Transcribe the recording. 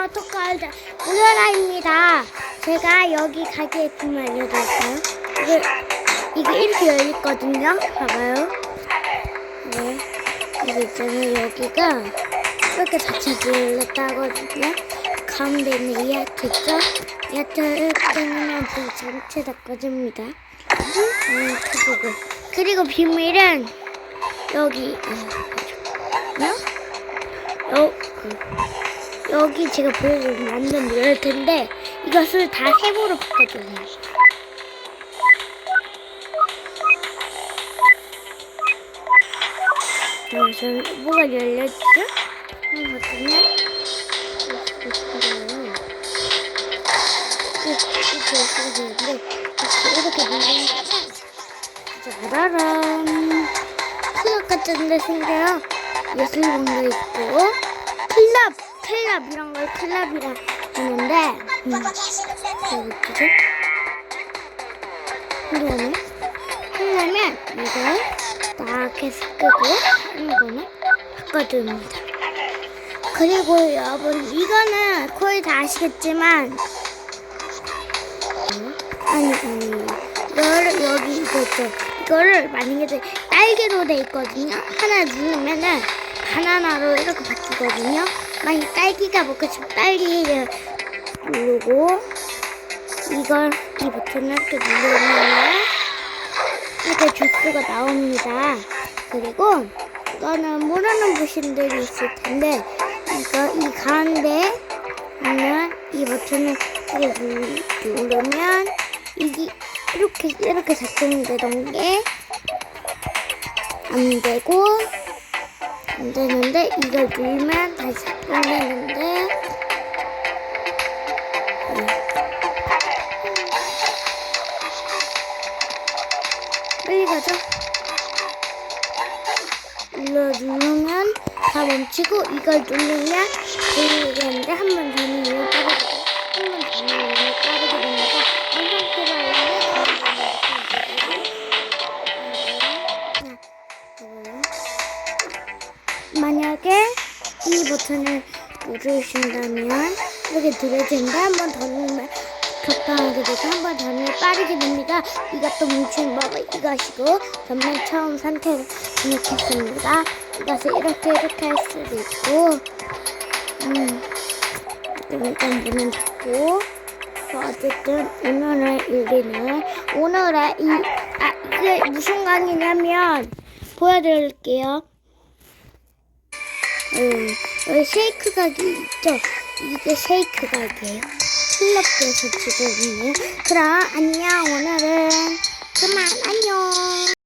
안녕하세요. 토카알자 우연아입니다. 제가 여기 가게 좀 알려드릴까요? 이거, 이거 이렇게 열렸거든요. 봐봐요. 네. 이거 있잖아요. 여기가 이렇게 자체로 열렸다 하거든요. 가운데 있는 이 하트 있죠? 이 하트를 이렇게 누르면 불 전체 다 꺼집니다. 음. 그리고 비밀은 여기, 어, 여, 그, 여기 제가 보여준 완전 이럴 텐데 이것을 다 세모로 바꿔줘요. 잠시만 뭐가 열렸죠? 잠깐만요. 이렇게 이렇게 누르면 짜라란 클럽 같은 데 생겨요. 예술봉도 있고 클럽, 이런 걸 클럽이라 하는데 음, 여기 있죠? 그러면 하려면 이걸 딱 해서 끄고 이거는 바꿔줍니다. 그리고 여러분 이거는 거의 다 아시겠지만 어? 아니 아니 이거를 여기 이거 이거를 만약에 딸기로 돼 있거든요 하나 누르면은 바나나로 이렇게 바뀌거든요. 만약 딸기가 먹고 싶으면 딸기를 누르고 이걸 이 버튼을 이렇게 누르면 이렇게 주스가 나옵니다. 그리고 이거는 모르는 분들이 있을 텐데 이거 이 가운데 있는 이 버튼을 이렇게 누- 누르면 이게 이렇게 이렇게 작동되던 게 안 되고 안 되는데 이걸 누르면 다시 음. 빨리 가죠. 눌러 누르면 다 멈추고 이걸 누르면 돌리는데 한번 만약에 이 버튼을 누르신다면 이렇게 들어진다 한번 더 누르면 적당하게 되고 한번 더 누르면 빠르게 됩니다. 이것도 뭉치는 법은 이것이고 전면 처음 상태로 입력했습니다. 이것을 이렇게 이렇게 할 수도 있고 음 일단 문은 닫고 뭐 어쨌든 오늘의 일기는 오늘의 이 아 이게 무슨 강의냐면 보여드릴게요. 음, 여기 쉐이크 가게 있죠? 이게 쉐이크 가게예요. 클럽에서 지금 있는. 그럼 안녕 오늘은 그만 안녕.